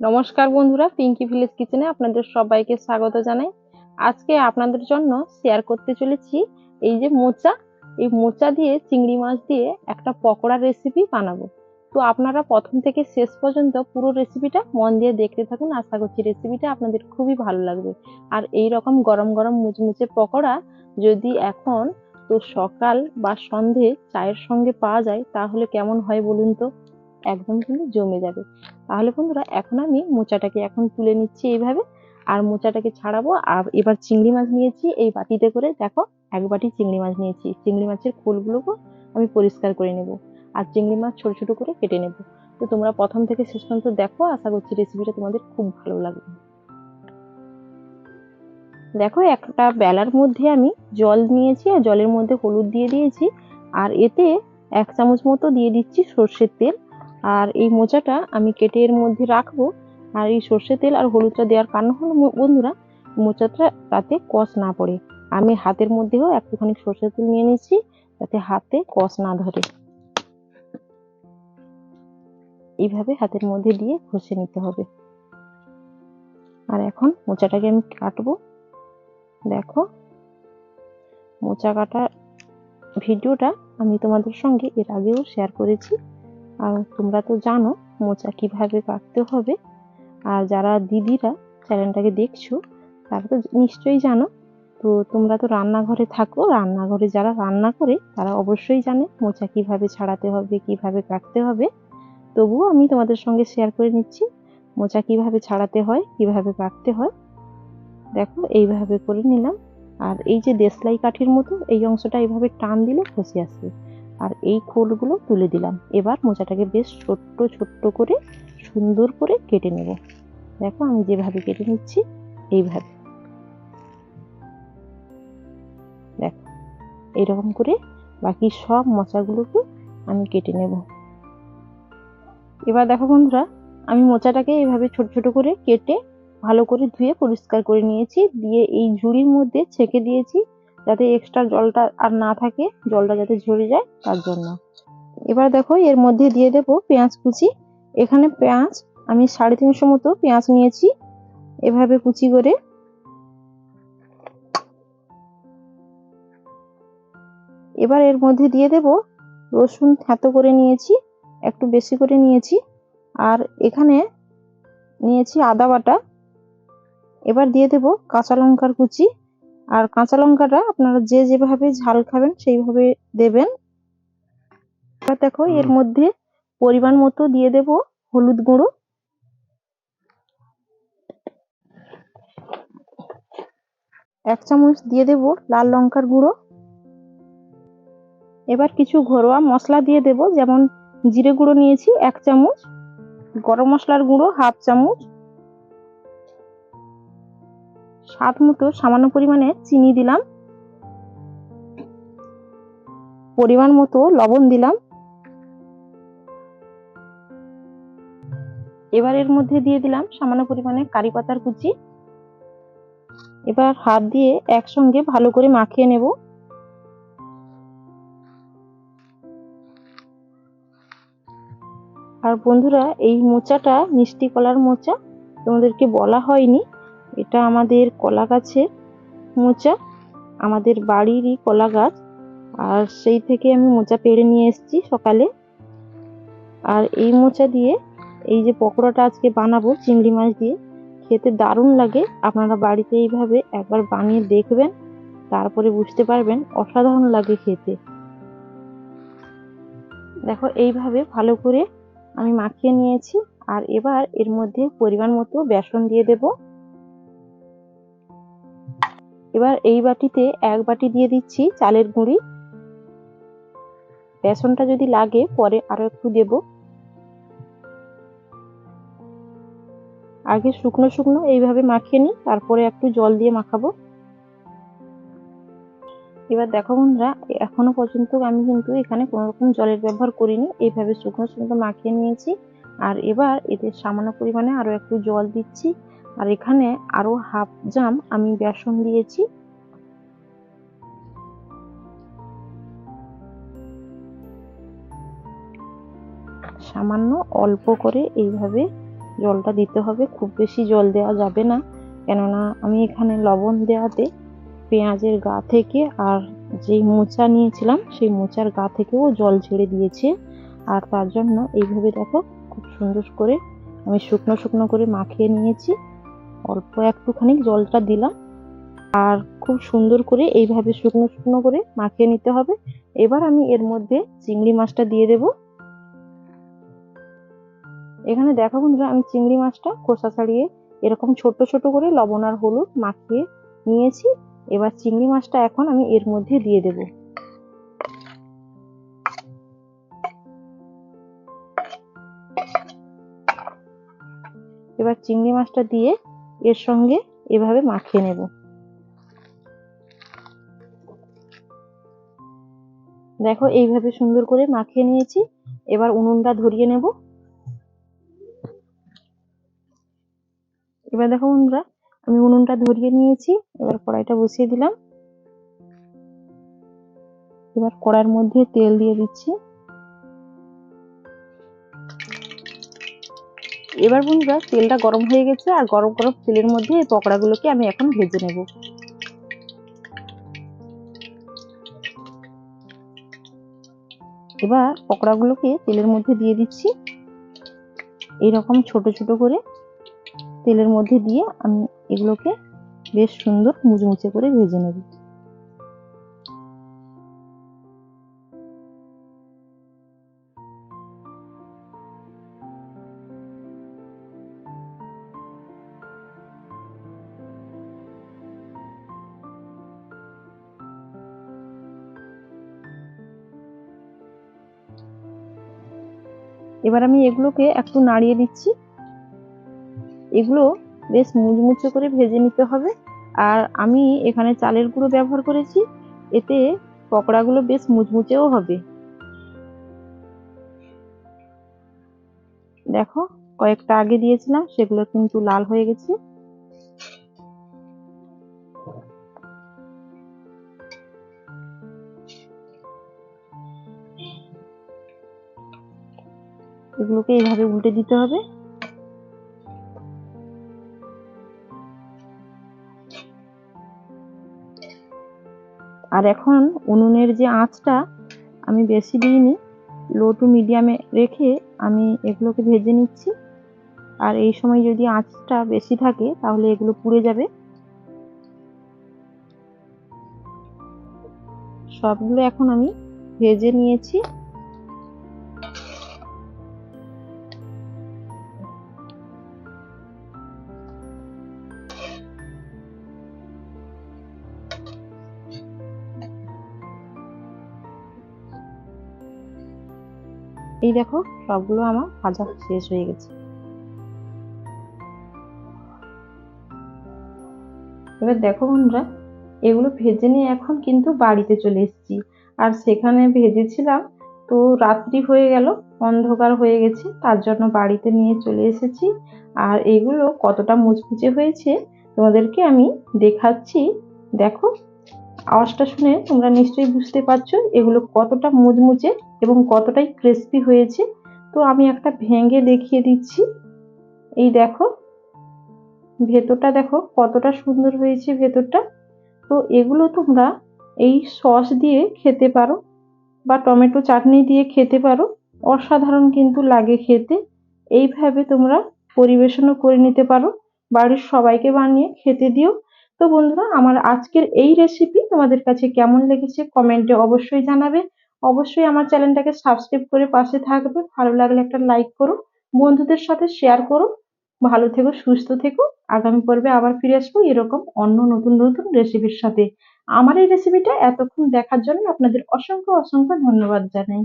নমস্কার বন্ধুরা পিঙ্কি ভিলেজ কিচেনে আপনাদের সবাইকে স্বাগত জানাই। আজকে আপনাদের জন্য শেয়ার করতে চলেছি এই যে মোচা। এই মোচা দিয়ে, চিংড়ি মাছ দিয়ে একটা পকোড়ার রেসিপি বানাবো। তো আপনারা প্রথম থেকে শেষ পর্যন্ত পুরো রেসিপিটা মন দিয়ে দেখতে থাকুন। আশা করছি রেসিপিটা আপনাদের খুবই ভালো লাগবে। আর এই রকম গরম গরম মুচমুচে পকোড়া যদি এখন তো সকাল বা সন্ধে চায়ের সঙ্গে পাওয়া যায়, তাহলে কেমন হয় বলুন তো? একদম কিন্তু জমে যাবে। তাহলে বন্ধুরা, এখন আমি মোচাটাকে এখন তুলে নিচ্ছি এইভাবে। আর মোচাটাকে ছাড়াবো। আর এবার চিংড়ি মাছ নিয়েছি, এই বাটিতে করে দেখো, এক বাটি চিংড়ি মাছ নিয়েছি। চিংড়ি মাছের খোলগুলোকে আমি পরিষ্কার করে নেব। আর চিংড়ি মাছ ছোট ছোট করে কেটে নেব। তো তোমরা প্রথম থেকে শেষ পর্যন্ত দেখো, আশা করছি রেসিপিটা তোমাদের খুব ভালো লাগবে। দেখো, একটা বেলার মধ্যে আমি জল নিয়েছি, আর জলের মধ্যে হলুদ দিয়ে দিয়েছি। আর এতে এক চামচ মতো দিয়ে দিচ্ছি সর্ষের তেল। আর এই মোচাটা আমি কেটে এর মধ্যে রাখব। আর এই সর্ষে তেল আর হলুদটা দেওয়ার কারণ হলো বন্ধুরা, মোচাটা তাতে কষ না পড়ে। আমি হাতের মধ্যেও একটুখানি সর্ষে তেল নিয়ে নিচ্ছি যাতে হাতে কষ না ধরে। এইভাবে হাতের মধ্যে দিয়ে ঘষে নিতে হবে। আর এখন মোচাটাকে আমি কাটবো। দেখো, মোচা কাটার ভিডিওটা আমি তোমাদের সঙ্গে এর আগেও শেয়ার করেছি। আর তোমরা তো জানো মোচা কীভাবে কাটতে হবে। আর যারা দিদিরা চ্যানেলটাকে দেখছ, তারা তো নিশ্চয়ই জানো। তো তোমরা তো রান্নাঘরে থাকো, রান্নাঘরে যারা রান্না করে, তারা অবশ্যই জানে মোচা কীভাবে ছাড়াতে হবে, কীভাবে কাটতে হবে। তবুও আমি তোমাদের সঙ্গে শেয়ার করে নিচ্ছি, মোচা কীভাবে ছাড়াতে হয়, কীভাবে কাটতে হয়। দেখো, এইভাবে করে নিলাম। আর এই যে দেশলাই কাঠির মতো, এই অংশটা এইভাবে টান দিলে খসে আসবে। আর এই খোলগুলো তুলে দিলাম। এবার মোচাটাকে বেশ ছোট্ট ছোট্ট করে সুন্দর করে কেটে নেব। দেখো আমি যেভাবে কেটে নিচ্ছি, এইভাবে। দেখো এইরকম করে বাকি সব মোচাগুলোকে আমি কেটে নেব। এবার দেখো বন্ধুরা, আমি মোচাটাকে এইভাবে ছোট ছোট করে কেটে ভালো করে ধুয়ে পরিষ্কার করে নিয়েছি। দিয়ে এই ঝুড়ির মধ্যে ছেঁকে দিয়েছি। যাতে এক্সট্রা জলটা আর না থাকে, জলটা যাতে ঝরে যায় তার জন্য। এবার দেখো, এর মধ্যে দিয়ে দেব পেঁয়াজ কুচি। এখানে পেঁয়াজ, আমি সাড়ে তিনশো মতো পেঁয়াজ নিয়েছি। এভাবে কুচি করে এবার এর মধ্যে দিয়ে দেব রসুন থেতো করে নিয়েছি, একটু বেশি করে নিয়েছি। আর এখানে নিয়েছি আদা বাটা। এবার দিয়ে দেব কাঁচা লঙ্কার কুচি। আর কাঁচা লঙ্কাটা আপনারা যে যেভাবে ঝাল খাবেন সেইভাবে দেবেন। দেখো এর মধ্যে পরিমাণ মতো দিয়ে দেব হলুদ গুঁড়ো। এক চামচ দিয়ে দেব লাল লঙ্কার গুঁড়ো। এবার কিছু ঘরোয়া মশলা দিয়ে দেব যেমন জিরে গুঁড়ো নিয়েছি এক চামচ গরম মশলার গুঁড়ো হাফ চামচ স্বাদ মতো সামান্য পরিমাণে চিনি দিলাম। পরিমাণ মতো লবণ দিলাম। এবার এর মধ্যে দিয়ে দিলাম সামান্য পরিমাণে কারি পাতার কুচি। এবার হাত দিয়ে একসঙ্গে ভালো করে মাখিয়ে নেব। আর বন্ধুরা, এই মোচাটা মিষ্টি কলার মোচা, তোমাদেরকে বলা হয়নি। এটা আমাদের কলা গাছের মোচা, আমাদের বাড়িরই কলা গাছ। আর সেই থেকে আমি মোচা পেড়ে নিয়ে এসেছি সকালে। আর এই মোচা দিয়ে এই যে পকোড়াটা আজকে বানাবো চিংড়ি মাছ দিয়ে, খেতে দারুণ লাগে। আপনারা বাড়িতে এইভাবে একবার বানিয়ে দেখবেন, তারপরে বুঝতে পারবেন অসাধারণ লাগে খেতে। দেখো, এইভাবে ভালো করে আমি মাখিয়ে নিয়েছি। আর এবার এর মধ্যে পরিমাণ মতো বেসন দিয়ে দেব। এবার এই বাটিতে এক বাটি দিয়ে দিচ্ছি চালের গুঁড়ি। বেসনটা যদি লাগে, পরে আরও একটু দেব। আগে শুকনো শুকনো এইভাবে মাখিয়ে নিই, তারপরে একটু জল দিয়ে মাখাবো। এবার দেখো বন্ধুরা, এখনও পর্যন্ত আমি কিন্তু এখানে কোনো রকম জলের ব্যবহার করিনি। এইভাবে শুকনো শুকনো মাখিয়ে নিয়েছি। আর এবার এতে সামান্য পরিমাণে আরও একটু জল দিচ্ছি। আর এখানে আরও হাফ জাম আমি বেসন দিয়েছি। সামান্য অল্প করে এইভাবে জলটা দিতে হবে, খুব বেশি জল দেওয়া যাবে না। কেননা আমি এখানে লবণ দেওয়াতে পেঁয়াজের গা থেকে আর যেই মোচা নিয়েছিলাম, সেই মোচার গা থেকেও জল ছেড়ে দিয়েছে। আর তার জন্য এইভাবে দেখো, খুব সুন্দর করে আমি শুকনো শুকনো করে মাখিয়ে নিয়েছি। অল্প একটুখানি জলটা দিলাম। আর খুব সুন্দর করে এইভাবে শুকনো শুকনো করে মাখিয়ে নিতে হবে। এবার আমি এর মধ্যে চিংড়ি মাছটা দিয়ে দেব। এখানে দেখো বন্ধুরা, আমি চিংড়ি মাছটা খোসা ছাড়িয়ে এরকম ছোট ছোট করে লবণ আর হলুদ মাখিয়ে নিয়েছি। এবার চিংড়ি মাছটা এখন আমি এর মধ্যে দিয়ে দেব। এবার চিংড়ি মাছটা দিয়ে এর সঙ্গে এভাবে মাখিয়ে নেব। দেখো, এইভাবে সুন্দর করে মাখিয়ে নিয়েছি। এবার উনুনটা ধরিয়ে নেব। এবার দেখো বন্ধুরা, আমি উনুনটা ধরিয়ে নিয়েছি। এবার কড়াইটা বসিয়ে দিলাম। এবার কড়াইয়ের মধ্যে তেল দিয়ে দিচ্ছি। এবার বন্ধুরা তেলটা গরম হয়ে গেছে, আর গরম গরম তেলের মধ্যে এই পকোড়াগুলোকে আমি এখন ভেজে নেব। এবার পকোড়াগুলোকে তেলের মধ্যে দিয়ে দিচ্ছি। এইরকম ছোট ছোট করে তেলের মধ্যে দিয়ে আমি এগুলোকে বেশ সুন্দর মুচমুচে করে ভেজে নেব। এবার আমি এগুলোকে একটু নাড়িয়ে দিচ্ছি এগুলো বেশ মুচমুচে করে ভেজে নিতে হবে। আর আমি এখানে চালের গুঁড়ো ব্যবহার করেছি। এতে পকোড়াগুলো বেশ মুচমুচেও হবে। দেখো, কয়েকটা আগে দিয়েছিলাম, সেগুলো কিন্তু লাল হয়ে গেছে। এগুলোকে এইভাবে উল্টে দিতে হবে। আর এখন উনুনের যে আঁচটা আমি বেশি দিইনি লো টু মিডিয়ামে রেখে আমি এগুলোকে ভেজে নিচ্ছি। আর এই সময় যদি আঁচটা বেশি থাকে, তাহলে এগুলো পুড়ে যাবে। সবগুলো এখন আমি ভেজে নিয়েছি। এই দেখো, সবগুলো আমার ভাজা শেষ হয়ে গেছে। এবার দেখো বন্ধুরা, এগুলো ভেজে নিয়ে এখন কিন্তু বাড়িতে চলে এসেছি। আর সেখানে ভেজেছিলাম, তো রাত্রি হয়ে গেল, অন্ধকার হয়ে গেছে, তার জন্য বাড়িতে নিয়ে চলে এসেছি। আর এগুলো কতটা মুচমুচে হয়েছে, তোমাদেরকে আমি দেখাচ্ছি। দেখো আওয়াজটা শুনে তোমরা নিশ্চয়ই বুঝতে পারছ এগুলো কতটা মুচমুচে এবং কতটাই ক্রিস্পি হয়েছে। তো আমি একটা ভেঙে দেখিয়ে দিচ্ছি। এই দেখো, ভেতরটা দেখো কতটা সুন্দর হয়েছে ভেতরটা। তো এগুলো তোমরা এই সস দিয়ে খেতে পারো বা টমেটো চাটনি দিয়ে খেতে পারো, অসাধারণ কিন্তু লাগে খেতে। এইভাবে তোমরা পরিবেশনও করে নিতে পারো। বাড়ির সবাইকে বানিয়ে খেতে দিও। তো বন্ধুরা, আমার আজকের এই রেসিপি তোমাদের কাছে কেমন লেগেছে কমেন্টে অবশ্যই জানাবে। অবশ্যই আমার চ্যানেলটাকে সাবস্ক্রাইব করে পাশে থাকবে। ভালো লাগলে একটা লাইক করো, বন্ধুদের সাথে শেয়ার করো। ভালো থেকো, সুস্থ থেকো। আগামী পর্বে আবার ফিরে আসব এরকম অন্য নতুন নতুন রেসিপির সাথে। আমার এই রেসিপিটা এতক্ষণ দেখার জন্য আপনাদের অসংখ্য অসংখ্য ধন্যবাদ জানাই।